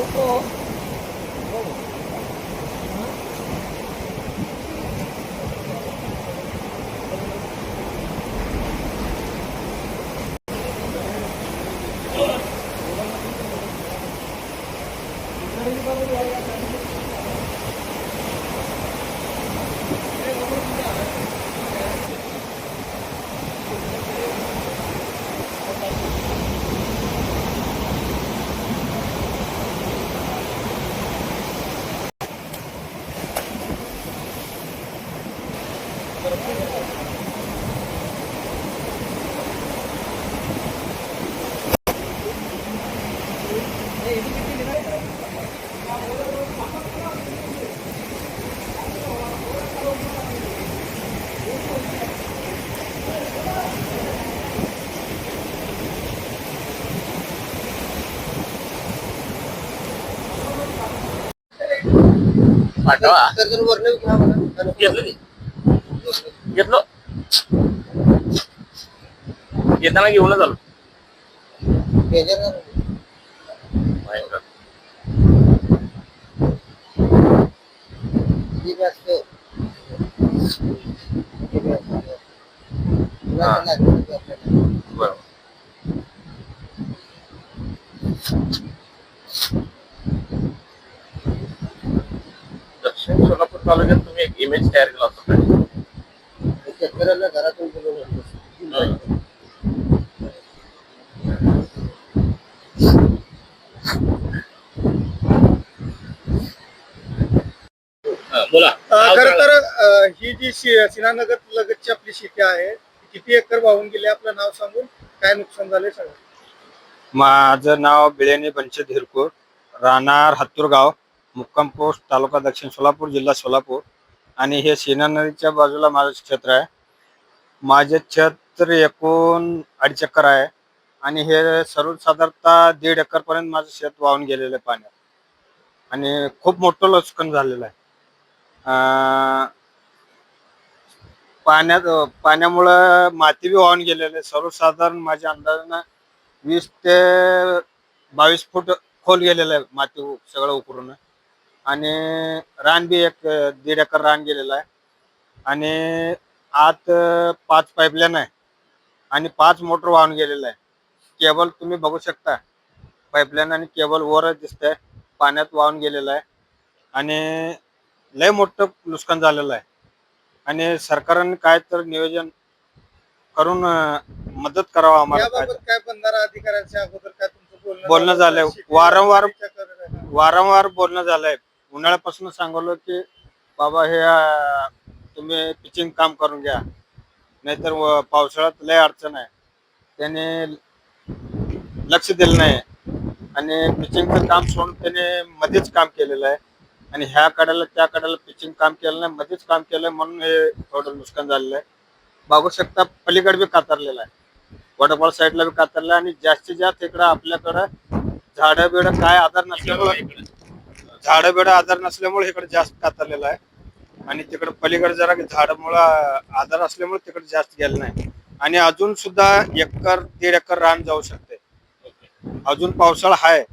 不过 पाठवा जर घेतलं. घेतलो येताना घेऊनच आलो. मेजर बी असते. ही बी असते. तुला हा. तर लागली होती आपल्याला. बरोबर दक्षिण सोलापूर तालुक्यात तुम्ही एक इमेज तयार केला होता. शेतकऱ्याला घरातून बोलवलं बोला. खर. तर ही जी शि- सिनानगर लगतची आपली शेती आहे किती एकर वाहून गेली आपलं नाव सांगून? काय नुकसान झालंय सांगा. माझं नाव बिळेनी पंचायत हिरपूर राहणार हत्तूर गाव मुक्काम पोस्ट तालुका दक्षिण सोलापूर जिल्हा सोलापूर. आणि हे सीना नदीच्या बाजूला माझं क्षेत्र आहे. माझे क्षेत्र एकूण अडीच एकर आहे. आणि हे सर्वसाधारणतः दीड एकरपर्यंत माझं शेत वाहून गेलेलं आहे पाण्यात. आणि खूप मोठं लचकन झालेलं आहे. अं, पाण्यात पाण्यामुळं माती बी वाहून गेलेलं आहे. सर्वसाधारण माझ्या अंदाजानं वीस ते बावीस फूट खोल गेलेलं आहे माती उ- सगळं उकरून. आणि रान बी एक दीड एकर रान गेलेलं आहे. आणि आत पाच पाईपलाईन आहे. आणि पाच मोटर वाहून गेलेलं आहे. केबल तुम्ही बघू शकता. पाईपलाईन आणि केबल वर दिसतंय. पाण्यात वाहून गेलेलं आहे. आणि लय मोठं नुकसान झालेलं आहे. आणि सरकारने काय तर नियोजन करून मदत करावं आम्हाला काय बंधारा अधिकाऱ्यांच्या अगोदर? काय तुमचं बोलणं झालंय. वारंवार- वारंवार बोलणं झालंय. उन्हाळ्यापासून सांगवलं की बाबा हे अं, तुम्ही पिचिंग काम करून घ्या. नाहीतर व- पावसाळ्यात लय अडचण आहे. त्याने लक्ष दिलं नाही. आणि पिचिंगचं काम सोडून त्याने मध्येच काम केलेलं आहे. आणि ह्या कड्याला त्या कड्याला पिचिंग काम केलं नाही मध्येच काम केलंय म्हणून हे थोडं नुकसान झालेलं आहे. बघू शकता पलीकडे बी कातरलेला आहे. वॉटरफॉल साईडला बी कातरलं आहे. आणि जास्तीत जास्त इकडं आपल्याकडं झाडं बिडं काय आधार नसल्यामुळे झाडं बिडं आधार नसल्यामुळे इकडे जास्त कातरलेलं आहे. आणि तिकडे पलीकडे जरा झाडामुळं आधार असल्यामुळे तिकडे जास्त गेलं नाही. आणि अजून सुद्धा एकर दीड एकर रान जाऊ शकते. अजून पावसाळा आहे.